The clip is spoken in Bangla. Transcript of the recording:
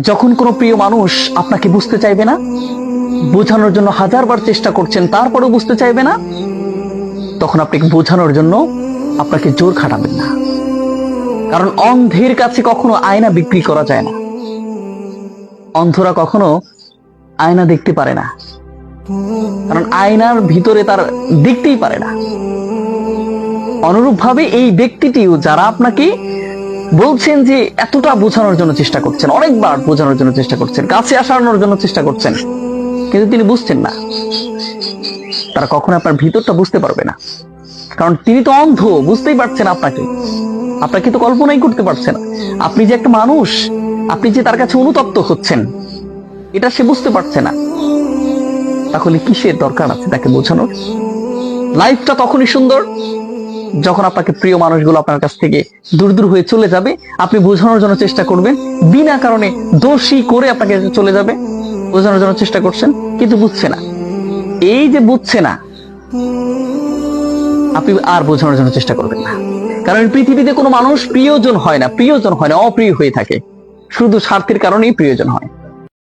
যখন কোনো প্রিয় মানুষ আপনাকে বুঝতে চাইবে না, বোঝানোর জন্য হাজারবার চেষ্টা করছেন, তারপরেও বুঝতে চাইবে না, তখন আপনাকে বোঝানোর জন্য আপনাকে জোর খাটাবেন না। কারণ অন্ধের কাছে কখনো আয়না বিক্রি করা যায় না। অন্ধরা কখনো আয়না দেখতে পারে না। কারণ আয়নার ভিতরে তার দেখতেই পারে না। অনুরূপভাবে এই ব্যক্তিটিও যারা আপনাকে বলছেন যে এতটা বোঝানোর জন্য চেষ্টা করছেন, অনেকবার বোঝানোর জন্য চেষ্টা করছেন, কাছে আসানোর জন্য চেষ্টা করছেন, কিন্তু তিনি বুঝছেন না। তারা কখনো আপনার ভিতরটা বুঝতে পারবে না। কারণ তিনি তো অন্ধ, বুঝতেই পারছেন আপনাকে। আপনাকে তো কল্পনাই করতে পারছেন আপনি যে একটা মানুষ, আপনি যে তার কাছে অনুতপ্ত হচ্ছেন, এটা সে বুঝতে পারছে না। তাহলে কিসের দরকার আছে তাকে বোঝানোর? লাইফটা তখনই সুন্দর। যখন আপনাকে প্রিয় মানুষগুলো আপনার কাছ থেকে দূর দূর হয়ে চলে যাবে, আপনি বোঝানোর জন্য চেষ্টা করবেন। বিনা কারণে দোষী করে আপনাকে চলে যাবে। বোঝানোর জন্য চেষ্টা করছেন, কিন্তু বুঝছে না। এই যে বুঝছে না, আপনি আর বোঝানোর জন্য চেষ্টা করবেন না। কারণ পৃথিবীতে কোনো মানুষ প্রিয়জন হয় না, প্রিয়জন হয় না, অপ্রিয় হয়ে থাকে। শুধু স্বার্থের কারণেই প্রিয়জন হয়।